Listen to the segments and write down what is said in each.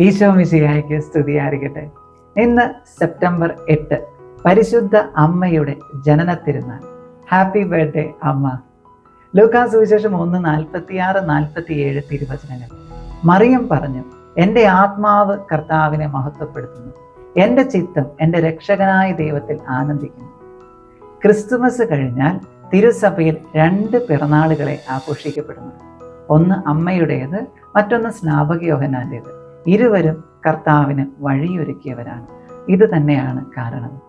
ഈശോ മിശിഹായ്ക്ക് സ്തുതിയായിരിക്കട്ടെ. ഇന്ന് സെപ്റ്റംബർ എട്ട് പരിശുദ്ധ അമ്മയുടെ ജനന തിരുനാൾ ഹാപ്പി ബർത്ത്ഡേ അമ്മ. ലൂക്കാ സുവിശേഷം ഒന്ന് നാൽപ്പത്തി ആറ് നാൽപ്പത്തി ഏഴ് തിരുവചനങ്ങൾ. മറിയം പറഞ്ഞു എന്റെ ആത്മാവ് കർത്താവിനെ മഹത്വപ്പെടുത്തുന്നു. എന്റെ ചിത്തം എന്റെ രക്ഷകനായ ദൈവത്തിൽ ആനന്ദിക്കുന്നു. ക്രിസ്തുമസ് കഴിഞ്ഞാൽ തിരുസഭയിൽ രണ്ട് പിറന്നാളുകളെ ആഘോഷിക്കപ്പെടുന്നു. ഒന്ന് അമ്മയുടേത് മറ്റൊന്ന് സ്നാപക യോഹനാന്റേത് ഇരുവരും കർത്താവിന് വഴിയൊരുക്കിയവരാണ്. ഇത് തന്നെയാണ് കാരണം.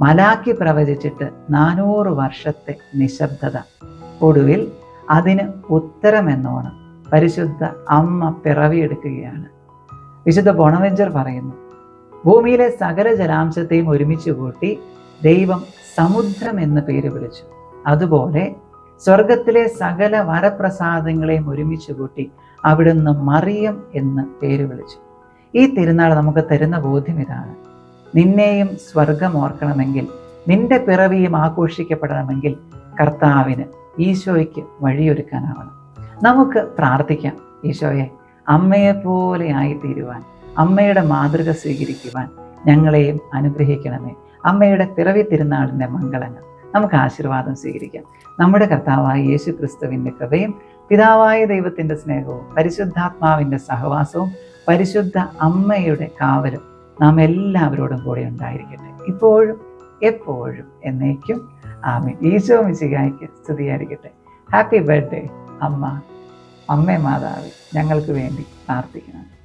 മലാക്കി പ്രവചിച്ചിട്ട് നാനൂറ് വർഷത്തെ നിശബ്ദത. ഒടുവിൽ അതിന് ഉത്തരമെന്നോണം പരിശുദ്ധ അമ്മ പിറവിയെടുക്കുകയാണ്. വിശുദ്ധ ബൊണവെഞ്ചർ പറയുന്നു ഭൂമിയിലെ സകല ജലാംശത്തെയും ഒരുമിച്ച് കൂട്ടി ദൈവം സമുദ്രം എന്ന് പേര് വിളിച്ചു. അതുപോലെ സ്വർഗത്തിലെ സകല വരപ്രസാദങ്ങളെയും ഒരുമിച്ച് കൂട്ടി അവിടുന്ന് മറിയം എന്ന് പേര് വിളിച്ചു. ഈ തിരുനാൾ നമുക്ക് തരുന്ന ബോധ്യം ഇതാണ്. നിന്നെയും സ്വർഗം ഓർക്കണമെങ്കിൽ നിന്റെ പിറവിയും ആഘോഷിക്കപ്പെടണമെങ്കിൽ കർത്താവിന് ഈശോയ്ക്ക് വഴിയൊരുക്കാനാവണം. നമുക്ക് പ്രാർത്ഥിക്കാം. ഈശോയെ അമ്മയെപ്പോലെ ആയിത്തീരുവാൻ അമ്മയുടെ മാതൃക സ്വീകരിക്കുവാൻ ഞങ്ങളെയും അനുഗ്രഹിക്കണമേ. അമ്മയുടെ പിറവി തിരുനാളിന്റെ മംഗളങ്ങൾ. നമുക്ക് ആശീർവാദം സ്വീകരിക്കാം. നമ്മുടെ കർത്താവായ യേശു ക്രിസ്തുവിന്റെ കൃപയും പിതാവായ ദൈവത്തിന്റെ സ്നേഹവും പരിശുദ്ധാത്മാവിന്റെ സഹവാസവും പരിശുദ്ധ അമ്മയുടെ കാവലും നാം എല്ലാവരോടും കൂടെ ഉണ്ടായിരിക്കട്ടെ. ഇപ്പോഴും എപ്പോഴും എന്നേക്കും ആമീൻ. ഈശോ മിശികായ്ക്ക് സ്തുതിയായിരിക്കട്ടെ. ഹാപ്പി ബർത്ത്ഡേ അമ്മ അമ്മേ മാതാവ് ഞങ്ങൾക്ക് വേണ്ടി പ്രാർത്ഥിക്കണം